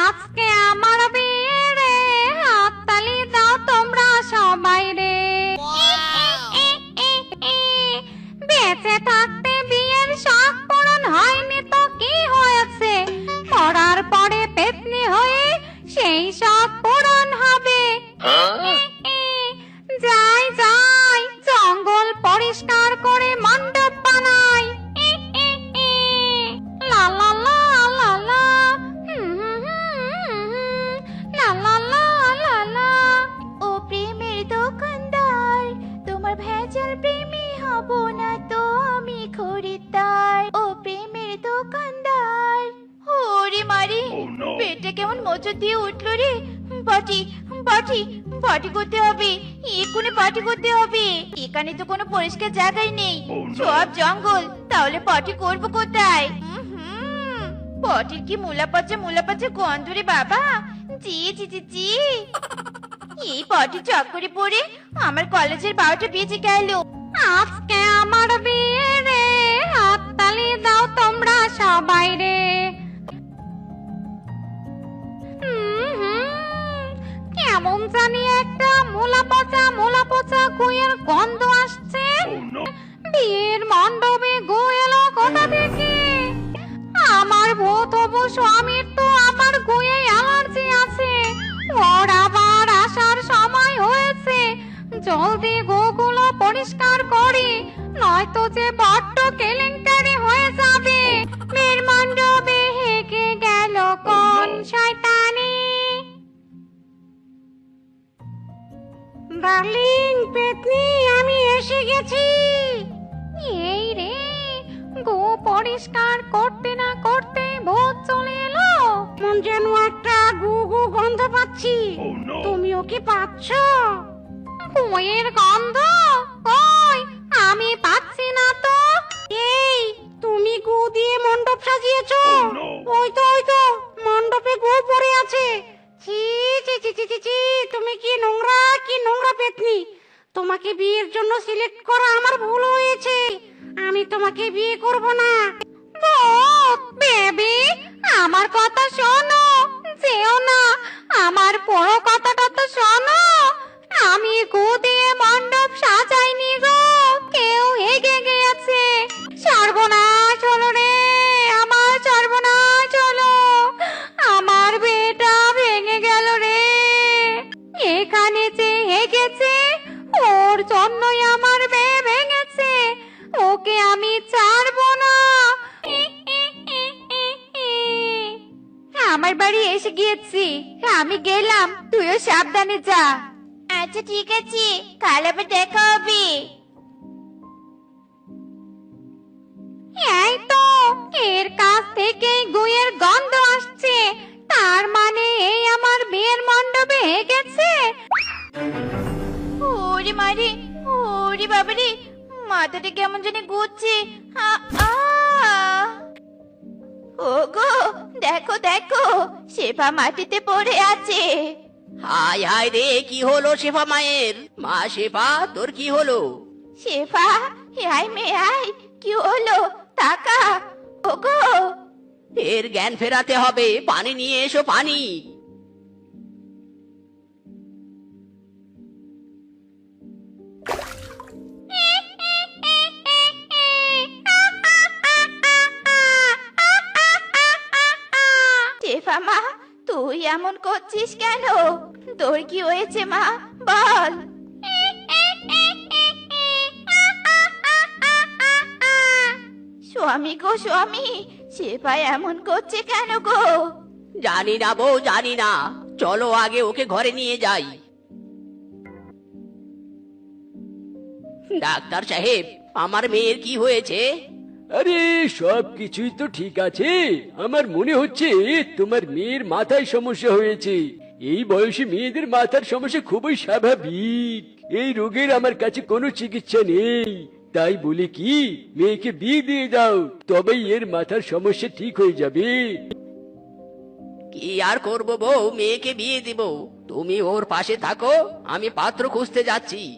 আজকে আমার বিয়ে রে হাততালি দাও তোমরা সবাই রে বেঁচে থাকতে ভেজাল প্রেমী হব না তো আমি খরিদ্দার ও প্রেমের দোকানদার। ওরে মারি পেটটা কেমন মোচর দিয়ে উঠল রে। পাটি পাটি পাটি করতে হবে এক্ষুনি পাটি করতে হবে। এখানে তো কোনো পরিষ্কার জায়গায় নেই। সব জঙ্গল তাহলে পাটি করব কোথায়? পটির কি মুলা পচা মুলা পচা গন্ধ রে বাবা। জি জি জি জি। এই পটি চক্করে পড়ে আমার কলেজের বারোটা বেজে গেল। আজকে আমার বিয়ে রে হাততালি দাও তোমরা সবাই রে। কেমন জানি একটা মোলা পচা মোলা পচা গুয়ের গন্ধ আসছে জলদি গোগুলো পরিষ্কার করি নয়তো যে বড্ড কেলেঙ্কারি হয়ে যাবে। মেয়ের মণ্ডপে হেগে গেল কোন শয়তানি। ডার্লিং পেতনি আমি এসে গেছি। এই রে গো পরিষ্কার করতে না করতে ভূত চলে এলো। যেন একটা গু গু গন্ধ পাচ্ছি। তুমিও কি পাচ্ছ? কুয়ের গন্ধ? কই আমি পাচ্ছি না তো। এই তুমি গু দিয়ে মণ্ডপ সাজিয়েছো? ওই তো ওই তো মণ্ডপে গু পড়ে আছে। ছি ছি ছি ছি ছি তুমি কি নোংরা কি নোংরা পেতনি? তোমাকে বিয়ের জন্য সিলেক্ট করা আমার ভুল হয়েছে। আমি তোমাকে বিয়ে করব না। বেবি আমার কথা শোনো যেও না। আমার বড় আমার বাড়ি এসে গিয়েছি। আমি গেলাম, তুইও সাবধানে যা। আচ্ছা ঠিক আছে। কাল আবার দেখা হবে। এই তো, এর কাছ থেকে গুয়ের গন্ধ আসছে। তার মানে এই আমার বিয়ের মণ্ডপে হেগেছে ওরে মারে, ওরে বাবারে, মাথাটা কেমন জানি আ! ওগো দেখো দেখো শেফা মাটিতে পড়ে আছে। হায় হায় রে কি হলো শেফা মায়ের? মা শেফা তোর কি হলো? শেফা হাই মে আয় কি হলো? টাকা ওগো। এর জ্ঞান ফেরাতে হবে পানি নিয়ে এসো পানি। মা, তুই এমন করছিস কেন? তোর কি হয়েছে মা? বল। স্বামী গো, স্বামী শেফা এমন করছে কেন গো? জানি না বউ, জানি না। চলো আগে ওকে ঘরে নিয়ে যাই। ডাক্তার সাহেব, আমার মেয়ের কি হয়েছে? আরে সব কিছুই তো ঠিক আছে। আমার মনে হচ্ছে তোমার মেয়ের মাথায় সমস্যা হয়েছে। এই বয়সে মেয়েদের মাথার সমস্যা খুবই স্বাভাবিক। এই রোগের আমার কাছে কোনো চিকিৎসা নেই। তাই বলি কি, মেয়েকে বিয়ে দিয়ে দাও, তবেই এর মাথার সমস্যা ঠিক হয়ে যাবে। কি আর করব বউ? মেয়েকে বিয়ে দিব। তুমি ওর পাশে থাকো, আমি পাত্র খুঁজতে যাচ্ছি।